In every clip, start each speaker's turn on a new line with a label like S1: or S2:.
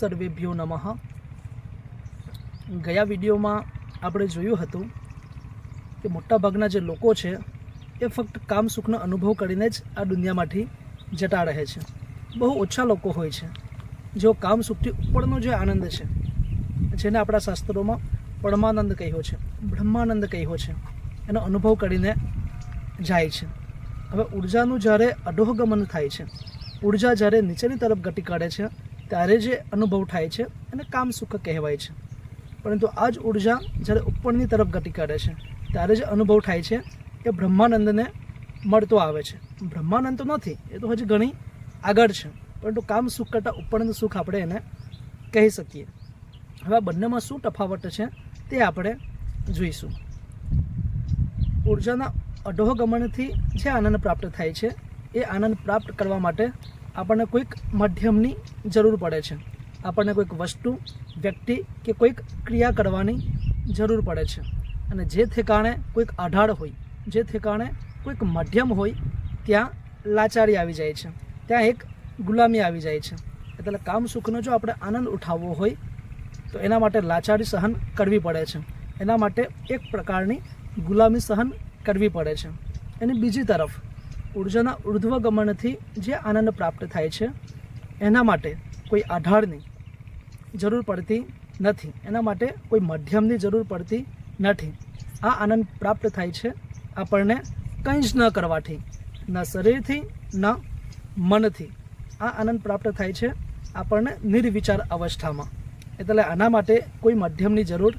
S1: સર્વેભ્યો નમઃ. ગયા વિડીયોમાં આપણે જોયું હતું કે મોટાભાગના જે લોકો છે, એ ફક્ત કામ સુખનો અનુભવ કરીને જ આ દુનિયામાંથી જતા રહે છે. બહુ ઓછા લોકો હોય છે, જેઓ કામ સુખથી ઉપરનો જે આનંદ છે, જેને આપણા શાસ્ત્રોમાં પરમાનંદ કહ્યો છે, બ્રહ્માનંદ કહ્યો છે, એનો અનુભવ કરીને જાય છે. હવે ઉર્જાનું જ્યારે અધોગમન થાય છે ઊર્જા જ્યારે નીચેની તરફ ગતિ કરે છે ત્યારે જે અનુભવ થાય છે એને કામ સુખ કહેવાય છે. પરંતુ આ જ ઊર્જા જ્યારે ઉપરની તરફ ગતિ કરે છે, ત્યારે જે અનુભવ થાય છે એ બ્રહ્માનંદને મળતો આવે છે. બ્રહ્માનંદ તો નથી, એ તો હજી ઘણી આગળ છે. પરંતુ કામ સુખ કરતાં ઉપરનું સુખ આપણે એને કહી શકીએ. હવે આ બંનેમાં શું તફાવત છે તે આપણે જોઈશું. ઉર્જાના અઢોગમનથી જે આનંદ પ્રાપ્ત થાય છે, એ આનંદ પ્રાપ્ત કરવા માટે આપણને કોઈક માધ્યમની જરૂર પડે છે. આપણને કોઈક વસ્તુ, વ્યક્તિ કે કોઈક ક્રિયા કરવાની જરૂર પડે છે. અને જે ઠેકાણે કોઈક આધાર હોય, જે ઠેકાણે કોઈક માધ્યમ હોય, ત્યાં લાચારી આવી જાય છે. ત્યાં એક ગુલામી આવી જાય છે. એટલે કામ સુખનો જો આપણે આનંદ ઉઠાવવો હોય, તો એના માટે લાચારી સહન કરવી પડે છે. એના માટે એક પ્રકારની ગુલામી સહન કરવી પડે છે. એની બીજી તરફ ઉર્જાના ઉર્ધ્વગમનથી જે આનંદ પ્રાપ્ત થાય છે, એના માટે કોઈ આધારની જરૂર પડતી નથી. એના માટે કોઈ માધ્યમની જરૂર પડતી નથી. આ આનંદ પ્રાપ્ત થાય છે આપણને કંઈ જ ન કરવાથી, ન શરીરથી, ન મનથી. આ આનંદ પ્રાપ્ત થાય છે આપણને નિર્વિચાર અવસ્થામાં. એટલે આના માટે કોઈ માધ્યમની જરૂર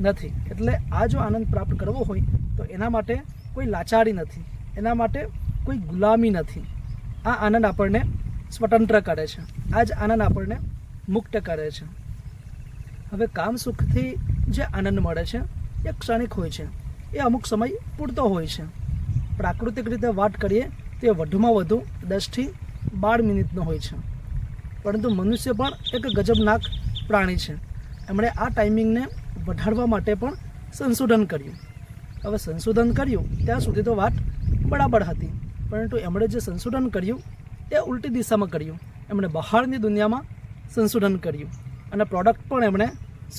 S1: નથી. એટલે આ જો આનંદ પ્રાપ્ત કરવો હોય, તો એના માટે કોઈ લાચારી નથી. એના માટે કોઈ ગુલામી નથી. આ આનંદ આપણને સ્વતંત્ર કરે છે. આ જ આનંદ આપણને મુક્ત કરે છે. હવે કામ સુખથી જે આનંદ મળે છે, એ ક્ષણિક હોય છે. એ અમુક સમય પૂરતો હોય છે. પ્રાકૃતિક રીતે વાત કરીએ, તો વધુમાં વધુ દસથી બાર મિનિટનો હોય છે. પરંતુ મનુષ્ય પણ એક ગજબનાક પ્રાણી છે. એમણે આ ટાઈમિંગને વધારવા માટે પણ સંશોધન કર્યું. હવે સંશોધન કર્યું, ત્યાં સુધી તો વાત બરાબર હતી. પરંતુ એમણે જે સંશોધન કર્યું, એ ઉલટી દિશામાં કર્યું. એમણે બહારની દુનિયામાં સંશોધન કર્યું અને પ્રોડક્ટ પણ એમણે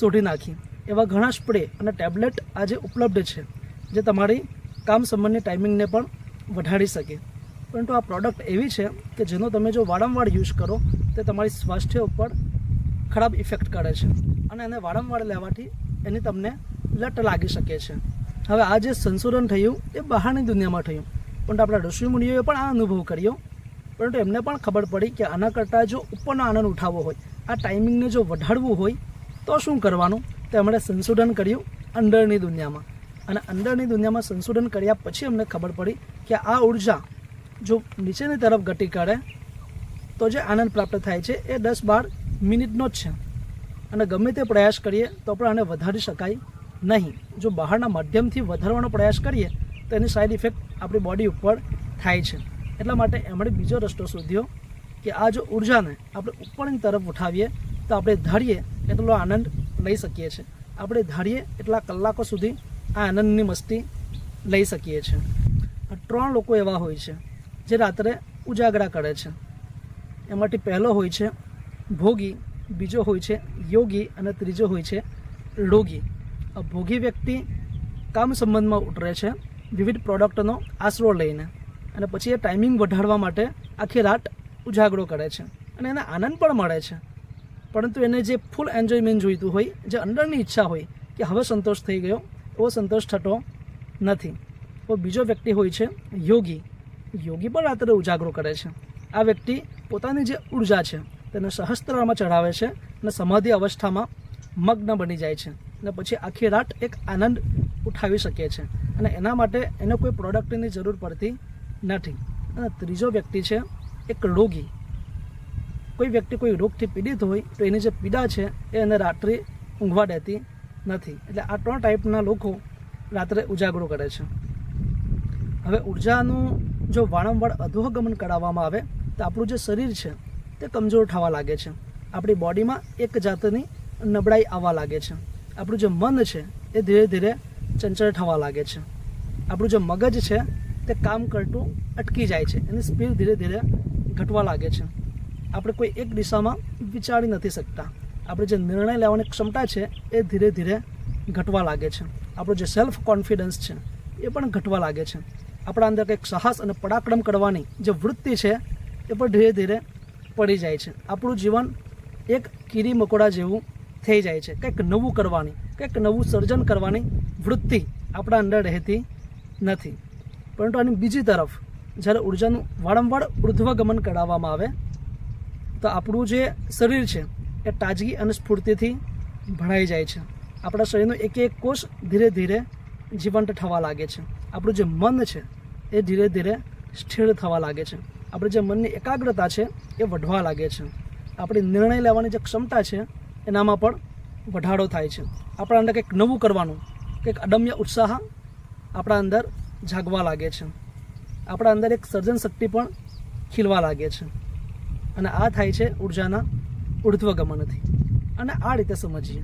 S1: શોધી નાખી. એવા ઘણા સ્પ્રે અને ટેબ્લેટ આજે ઉપલબ્ધ છે, જે તમારી કામ સંબંધની ટાઈમિંગને પણ વધારી શકે. પરંતુ આ પ્રોડક્ટ એવી છે કે જેનો તમે જો વારંવાર યુઝ કરો, તે તમારી સ્વાસ્થ્ય ઉપર ખરાબ ઇફેક્ટ કરે છે અને એને વારંવાર લેવાથી એની તમને લટ લાગી શકે છે. હવે આ જે સંશોધન થયું, એ બહારની દુનિયામાં થયું. પરંતુ આપણા ઋષિ મુનિઓએ પણ આ અનુભવ કર્યો. પરંતુ એમને પણ ખબર પડી કે આના કરતાં જો ઉપરનો આનંદ ઉઠાવવો હોય, આ ટાઈમિંગને જો વધારવું હોય, તો શું કરવાનું? તો એમણે સંશોધન કર્યું અંદરની દુનિયામાં. અને અંદરની દુનિયામાં સંશોધન કર્યા પછી અમને ખબર પડી કે આ ઊર્જા જો નીચેની તરફ ગતિ કરે, તો જે આનંદ પ્રાપ્ત થાય છે એ દસ બાર મિનિટનો જ છે. અને ગમે તે પ્રયાસ કરીએ, તો પણ આને વધારી શકાય નહીં. જો બહારના માધ્યમથી વધારવાનો પ્રયાસ કરીએ તો એની સાઈડ ઇફેક્ટ આપણી બોડી ઉપર થાય છે. એટલા માટે એમણે બીજો રસ્તો શોધ્યો કે આ જો ઉર્જાને આપણે ઉપરની તરફ ઉઠાવીએ તો આપણે ધારીએ એટલો આનંદ લઈ શકીએ છીએ. આપણે ધારીએ એટલા કલાકો સુધી આ આનંદની મસ્તી લઈ શકીએ છીએ. ત્રણ લોકો એવા હોય છે જે રાત્રે ઉજાગરા કરે છે. એમાંથી પહેલો હોય છે ભોગી, બીજો હોય છે યોગી અને ત્રીજો હોય છે રોગી ભોગી વ્યક્તિ કામ સંબંધમાં ઉતરે છે વિવિધ પ્રોડક્ટનો આશરો લઈને અને પછી એ ટાઈમિંગ વધારવા માટે આખી રાત ઉજાગરો કરે છે અને એને આનંદ પણ મળે છે. પરંતુ એને જે ફૂલ એન્જોયમેન્ટ જોઈતું હોય, જે અંદરની ઈચ્છા હોય કે હવે સંતોષ થઈ ગયો, એવો સંતોષ થતો નથી. તો બીજો વ્યક્તિ હોય છે યોગી. યોગી પણ રાત્રે ઉજાગરો કરે છે. આ વ્યક્તિ પોતાની જે ઊર્જા છે, તેને સહસ્ત્રમાં ચઢાવે છે અને સમાધિ અવસ્થામાં મગ્ન બની જાય છે અને પછી આખી રાત એક આનંદ ઉઠાવી શકે છે. અને એના માટે એને કોઈ પ્રોડક્ટની જરૂર પડતી નથી. અને ત્રીજો વ્યક્તિ છે, એક રોગી. કોઈ વ્યક્તિ કોઈ રોગથી પીડિત હોય, તો એની જે પીડા છે, એ એને રાત્રે ઊંઘવા દેતી નથી. એટલે આ ત્રણ ટાઈપના લોકો રાત્રે ઉજાગરો કરે છે. હવે ઉર્જાનું જો વારંવાર અધોગમન કરાવવામાં આવે, તો આપણું જે શરીર છે, તે કમજોર થવા લાગે છે. આપણી બોડીમાં એક જાતની નબળાઈ આવવા લાગે છે. આપણું જે મન છે, એ ધીરે ધીરે ચંચળ થવા લાગે છે. આપણું જે મગજ છે, તે કામ કરતું અટકી જાય છે એની સ્પીડ ધીરે ધીરે ઘટવા લાગે છે. આપણે કોઈ એક દિશામાં વિચારી નથી શકતા. આપણી જે નિર્ણય લેવાની ક્ષમતા છે, એ ધીરે ધીરે ઘટવા લાગે છે. આપણો જે સેલ્ફ કોન્ફિડન્સ છે, એ પણ ઘટવા લાગે છે. આપણા અંદર કંઈક સાહસ અને પરાક્રમ કરવાની જે વૃત્તિ છે, એ પણ ધીરે ધીરે પડી જાય છે. આપણું જીવન એક કીડી મકોડા જેવું થઈ જાય છે. કંઈક નવું કરવાની. કંઈક નવું સર્જન કરવાની વૃત્તિ આપણા અંદર રહેતી નથી. પરંતુ આની બીજી તરફ, જ્યારે ઉર્જાનું વારંવાર ઉર્ધ્વગમન કરાવવામાં આવે, તો આપણું જે શરીર છે, એ તાજગી અને સ્ફૂર્તિથી ભરાઈ જાય છે. આપણા શરીરનો એક એક કોષ ધીરે ધીરે જીવંત થવા લાગે છે. આપણું જે મન છે, એ ધીરે ધીરે સ્થિર થવા લાગે છે. આપણે જે મનની એકાગ્રતા છે, એ વધવા લાગે છે. આપણી નિર્ણય લેવાની જે ક્ષમતા છે, એનામાં પણ વધારો થાય છે. આપણા અંદર કંઈક નવું કરવાનું, કંઈક અદમ્ય ઉત્સાહ આપણા અંદર જાગવા લાગે છે. આપણા અંદર એક સર્જન શક્તિ પણ ખીલવા લાગે છે. અને આ થાય છે ઉર્જાના ઉર્ધ્વગમનથી. અને આ રીતે સમજીએ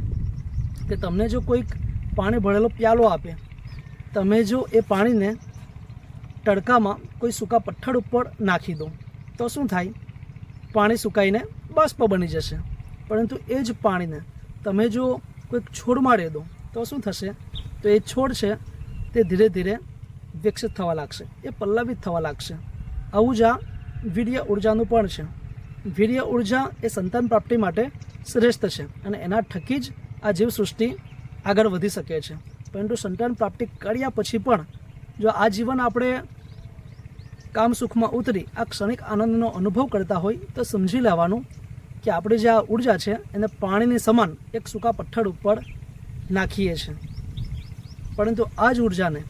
S1: કે તમને જો કોઈક પાણી ભરેલો પ્યાલો આપે, તમે જો એ પાણીને તડકામાં કોઈ સૂકા પથ્થર ઉપર નાખી દો, તો શું થાય? પાણી સુકાઈને બાષ્પ બની જશે. પરંતુ એ જ પાણીને તમે જો કોઈક છોડમાં રહી દો, તો શું થશે? તો એ છોડ છે, તે ધીરે ધીરે વિકસિત થવા લાગશે. એ પલ્લવિત થવા લાગશે. આવું જ આ વીર્ય ઉર્જાનું પણ છે. વીર્ય ઊર્જા એ સંતાન પ્રાપ્તિ માટે શ્રેષ્ઠ છે અને એના થકી જ આ જીવસૃષ્ટિ આગળ વધી શકે છે. પરંતુ સંતાન પ્રાપ્તિ કર્યા પછી પણ જો આ જીવન આપણે કામ સુખમાં ઉતરી, આ ક્ષણિક આનંદનો અનુભવ કરતા હોય, તો સમજી લેવાનું કે આપણે જે આ ઊર્જા છે, એને પાણીની સમાન એક સૂકા પથ્થર ઉપર નાખીએ છીએ. પરંતુ આ જ ઉર્જાને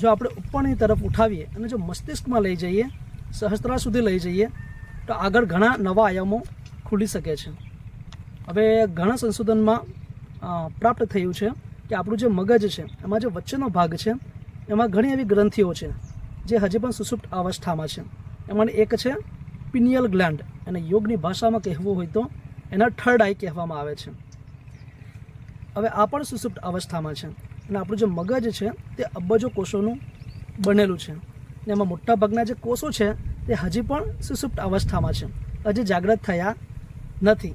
S1: જો આપણે ઉપરની તરફ ઉઠાવીએ અને જો મસ્તિષ્કમાં લઈ જઈએ, સહસ્ત્રા સુધી લઈ જઈએ, તો આગળ ઘણા નવા આયામો ખુલી શકે છે. હવે ઘણા સંશોધનમાં પ્રાપ્ત થયું છે કે આપણું જે મગજ છે, એમાં જે વચ્ચેનો ભાગ છે, એમાં ઘણી એવી ગ્રંથિઓ છે, જે હજી પણ સુસુપ્ત અવસ્થામાં છે. એમાંની એક છે પિનિયલ ગ્લેન્ડ અને યોગની ભાષામાં કહેવું હોય તો એના થર્ડ આઈ કહેવામાં આવે છે. હવે આ પણ સુસુપ્ત અવસ્થામાં છે અને આપણું જે મગજ છે તે અબજો કોષોનું બનેલું છે ને એમાં મોટા ભાગના જે કોષો છે તે હજી પણ સુસુપ્ત અવસ્થામાં છે. હજી જાગૃત થયા નથી.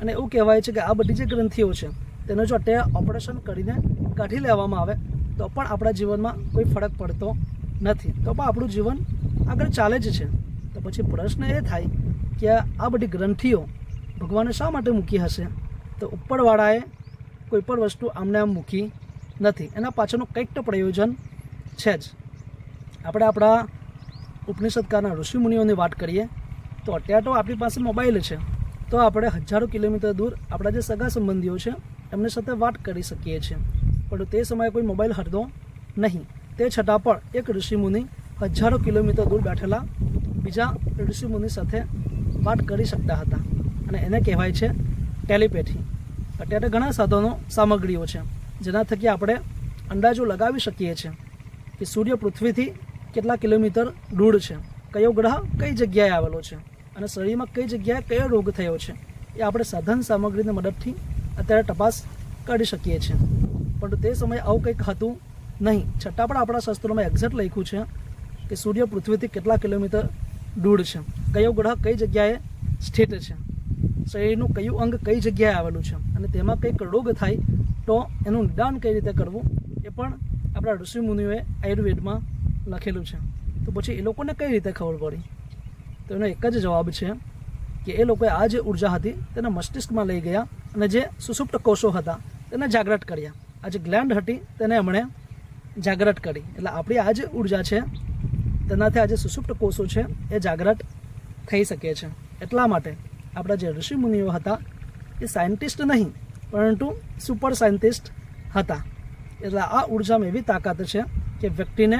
S1: અને એવું કહેવાય છે કે આ બધી જે ગ્રંથિઓ છે તેનો જો અત્યારે ઓપરેશન કરીને કાઢી લેવામાં આવે તો પણ આપણા જીવનમાં કોઈ ફરક પડતો નથી. તો પણ આપણું જીવન આગળ ચાલે જ છે. પછી પ્રશ્ન એ થાય કે આ બધી ગ્રંથિઓ ભગવાને શા માટે મૂકી હશે? તો ઉપરવાળાએ કોઈ પણ વસ્તુ આમને આમ મૂકી નથી. એના પાછળનું કંઈક તો પ્રયોજન છે જ. આપણે આપણા ઉપનિષદકારના ઋષિમુનિઓની વાત કરીએ, તો અત્યારે તો આપણી પાસે મોબાઈલ છે. તો આપણે હજારો કિલોમીટર દૂર આપણા જે સગા સંબંધીઓ છે, એમની સાથે વાત કરી શકીએ છીએ. પણ તે સમયે કોઈ મોબાઈલ હતો નહીં. તે છતાં પણ એક ઋષિમુનિ હજારો કિલોમીટર દૂર બેઠેલા બીજા ઋષિમુનિ સાથે વાત કરી શકતા હતા અને એને કહેવાય છે ટેલિપેથી. અત્યારે ઘણા સાધનો સામગ્રીઓ છે, જેના થકી આપણે અંદાજો લગાવી શકીએ છીએ કે સૂર્ય પૃથ્વીથી કેટલા કિલોમીટર દૂર છે, કયો ગ્રહ કઈ જગ્યાએ આવેલો છે અને શરીરમાં કઈ જગ્યાએ કયો રોગ થયો છે, એ આપણે સાધન સામગ્રીની મદદથી અત્યારે તપાસ કરી શકીએ છીએ. પરંતુ તે સમયે આવું કંઈક હતું નહીં. છતાં પણ આપણા શાસ્ત્રોમાં એક્ઝેક્ટ લખ્યું છે કે સૂર્ય પૃથ્વીથી કેટલા કિલોમીટર દૂર છે. કયો ગ્રહ કઈ જગ્યાએ સ્થિત છે? શરીરનું કયું અંગ કઈ જગ્યાએ આવેલું છે? અને તેમાં કંઈક રોગ થાય તો એનું નિદાન કઈ રીતે કરવું? એ પણ આપણા ઋષિમુનિઓએ આયુર્વેદમાં લખેલું છે. તો પછી એ લોકોને કઈ રીતે ખબર પડી? તો એનો એક જ જવાબ છે કે એ લોકોએ આ જે ઊર્જા હતી તેને મસ્તિષ્કમાં લઈ ગયા અને જે સુસુપ્ત કોષો હતા તેને જાગૃત કર્યા. આ જે ગ્લેન્ડ હતી તેને એમણે જાગૃત કરી. એટલે આપણી આ જે ઊર્જા છે તેનાથી આ જે સુસુપ્ત કોષો છે એ જાગ્રત થઈ શકે છે. એટલા માટે આપણા જે ઋષિમુનિઓ હતા, એ સાયન્ટિસ્ટ નહીં, પરંતુ સુપર સાયન્ટિસ્ટ હતા. એટલે આ ઉર્જામાં એવી તાકાત છે કે વ્યક્તિને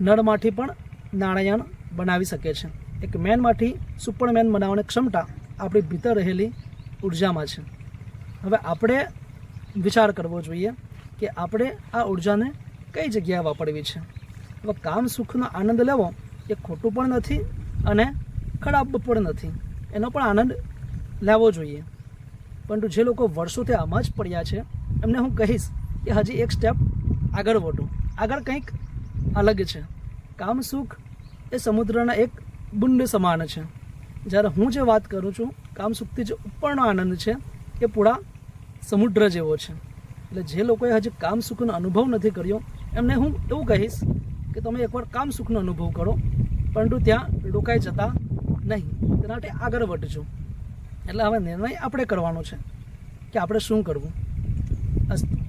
S1: નળમાંથી પણ નારાયણ બનાવી શકે છે. એક મેનમાંથી સુપરમેન બનાવવાની ક્ષમતા આપણી ભીતર રહેલી ઉર્જામાં છે. હવે આપણે વિચાર કરવો જોઈએ કે આપણે આ ઉર્જાને કઈ જગ્યાએ વાપરવી છે? હવે કામ સુખનો આનંદ લેવો એ ખોટું પણ નથી અને ખરાબ પણ નથી. એનો પણ આનંદ લેવો જોઈએ. પરંતુ જે લોકો વર્ષોથી આમાં જ પડ્યા છે, એમને હું કહીશ કે હજી એક સ્ટેપ આગળ વધો. આગળ કંઈક અલગ છે. કામ સુખ એ સમુદ્રના એક બુંડ સમાન છે. જ્યારે હું જે વાત કરું છું, કામ સુખથી જે ઉપરનો આનંદ છે એ પૂરા સમુદ્ર જેવો છે. એટલે જે લોકોએ હજી કામ સુખનો અનુભવ નથી કર્યો, એમને હું એવું કહીશ કે તમે એકવાર કામ સુખનો અનુભવ કરો. પરંતુ ત્યાં રોકાઈ જતા નહીં. તેના માટે આગળ વધજો. એટલે હવે નિર્ણય આપણે કરવાનો છે કે આપણે શું કરવું? અસ્તુ